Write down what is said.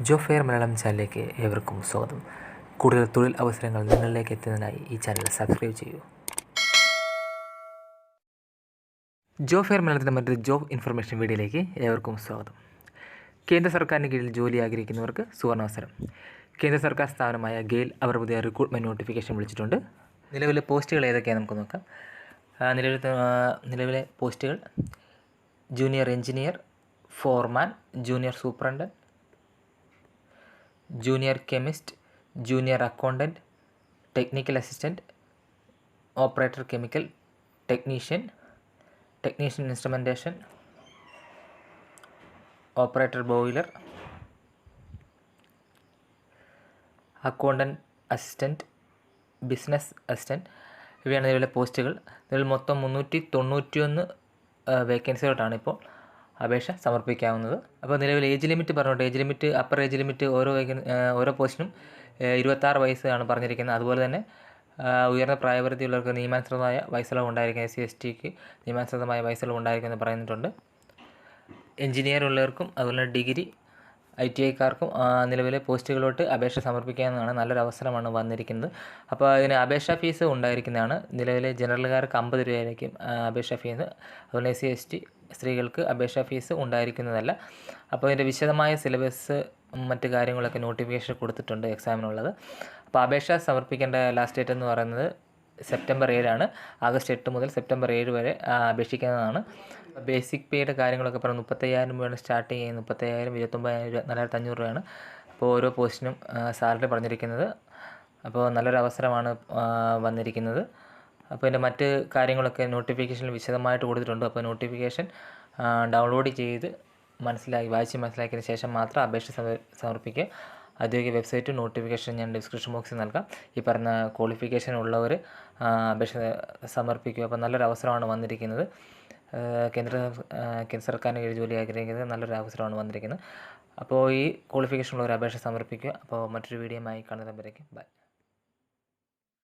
ജോ fair Malayalam ചാനലിലേക്ക് ഏവർക്കും സ്വാഗതം. കൂടുതൽ തൊഴിൽ അവസരങ്ങൾ നിങ്ങളിലേക്ക് എത്തുന്നതിനായി ഈ ചാനൽ സബ്സ്ക്രൈബ് ചെയ്യൂ. ജോ ഫെയർ മലയാളത്തിന്റെ മറ്റൊരു ജോബ് ഇൻഫർമേഷൻ വീഡിയോയിലേക്ക് ഏവർക്കും സ്വാഗതം. കേന്ദ്ര സർക്കാരിന് കീഴിൽ ജോലി ആഗ്രഹിക്കുന്നവർക്ക് സുവർണാവസരം. കേന്ദ്ര സർക്കാർ സ്ഥാപനമായ ഗെയിൽ അവർ പുതിയ റിക്രൂട്ട്മെന്റ് നോട്ടിഫിക്കേഷൻ വിളിച്ചിട്ടുണ്ട്. നിലവിലെ പോസ്റ്റുകൾ ഏതൊക്കെയാണ് നമുക്ക് നോക്കാം. നിലവിലെ നിലവിലെ പോസ്റ്റുകൾ. Junior engineer foreman junior superintendent junior chemist junior accountant technical assistant operator chemical technician technician instrumentation operator boiler accountant assistant business assistant ഇവയാണ് നിലവിലെ പോസ്റ്റുകൾ. ഇതിൽ മൊത്തം മുന്നൂറ്റി തൊണ്ണൂറ്റിയൊന്ന് വേക്കൻസികളാണ് ഇപ്പോൾ. അപേക്ഷ സമർപ്പിക്കാവുന്നത്. അപ്പോൾ നിലവിൽ ഏജ് ലിമിറ്റ് പറഞ്ഞോട്ടെ age limit upper age limit ഓരോ ഓരോ പോസ്റ്റിനും ഇരുപത്താറ് വയസ്സാണ് പറഞ്ഞിരിക്കുന്നത്. അതുപോലെ തന്നെ ഉയർന്ന പ്രായപരിധിയുള്ളവർക്ക് നിയമാനുസൃതമായ വയസ്സുകൾ ഉണ്ടായിരിക്കും എസ് സി എസ് ടിക്ക് നിയമാനുസൃതമായ വയസ്സുകൾ ഉണ്ടായിരിക്കുമെന്ന് പറയുന്നിട്ടുണ്ട് എഞ്ചിനീയർ ഉള്ളവർക്കും അതുപോലെ ഡിഗ്രി ഐ ടി ഐക്കാർക്കും നിലവിലെ പോസ്റ്റുകളോട്ട് അപേക്ഷ സമർപ്പിക്കാവുന്നതാണ് നല്ലൊരു അവസരമാണ് വന്നിരിക്കുന്നത്. അപ്പോൾ ഇതിന് അപേക്ഷാ ഫീസ് ഉണ്ടായിരിക്കുന്നതാണ്. നിലവിലെ ജനറലുകാർക്ക് അമ്പത് രൂപയായിരിക്കും അപേക്ഷാ ഫീസ്. അതുപോലെ എസ് സി എസ് ടി സ്ത്രീകൾക്ക് അപേക്ഷാ ഫീസ് ഉണ്ടായിരിക്കുന്നതല്ല. അപ്പോൾ ഇതിന്റെ വിശദമായ സിലബസ് മറ്റ് കാര്യങ്ങളൊക്കെ നോട്ടിഫിക്കേഷൻ കൊടുത്തിട്ടുണ്ട് എക്സാമിനുള്ളത്. അപ്പോൾ അപേക്ഷ സമർപ്പിക്കേണ്ട ലാസ്റ്റ് ഡേറ്റ് എന്ന് പറയുന്നത് സെപ്റ്റംബർ ഏഴാണ്. ആഗസ്റ്റ് എട്ട് മുതൽ സെപ്റ്റംബർ ഏഴ് വരെ അപേക്ഷിക്കുന്നതാണ്. ബേസിക് പേയുടെ കാര്യങ്ങളൊക്കെ പറഞ്ഞു മുപ്പത്തയ്യായിരം രൂപയാണ് സ്റ്റാർട്ട് ചെയ്യുന്നത്. മുപ്പത്തയ്യായിരം ഇരുപത്തൊമ്പതിനായിരം രൂപ നാലായിരത്തി അഞ്ഞൂറ് രൂപയാണ് അപ്പോൾ ഓരോ പോസ്റ്റിനും സാലറി പറഞ്ഞിരിക്കുന്നത്. അപ്പോൾ നല്ലൊരു അവസരമാണ് വന്നിരിക്കുന്നത്. അപ്പോൾ എന്റെ മറ്റ് കാര്യങ്ങളൊക്കെ നോട്ടിഫിക്കേഷനിൽ വിശദമായിട്ട് കൊടുത്തിട്ടുണ്ട്. അപ്പോൾ നോട്ടിഫിക്കേഷൻ ഡൗൺലോഡ് ചെയ്ത് മനസ്സിലാക്കി വായിച്ച് മനസ്സിലാക്കിയതിന് ശേഷം മാത്രം അപേക്ഷ സമ- സമർപ്പിക്കുക. ഔദ്യോഗിക വെബ്സൈറ്റ് നോട്ടിഫിക്കേഷൻ ഞാൻ ഡിസ്ക്രിപ്ഷൻ ബോക്സിൽ നൽകാം. ഈ പറഞ്ഞ ക്വാളിഫിക്കേഷൻ ഉള്ളവർ അപേക്ഷ സമർപ്പിക്കുക. അപ്പോൾ നല്ലൊരു അവസരമാണ് വന്നിരിക്കുന്നത്. കേന്ദ്ര കേന്ദ്ര സർക്കാരിന് കീഴിൽ ജോലി ആഗ്രഹിക്കുന്നത് നല്ലൊരു അവസരമാണ് വന്നിരിക്കുന്നത്. അപ്പോൾ ഈ ക്വാളിഫിക്കേഷൻ ഉള്ളവർ അപേക്ഷ സമർപ്പിക്കുക. അപ്പോൾ മറ്റൊരു വീഡിയോ വീഡിയോയുമായി കാണുന്നവരേക്കും ബൈ.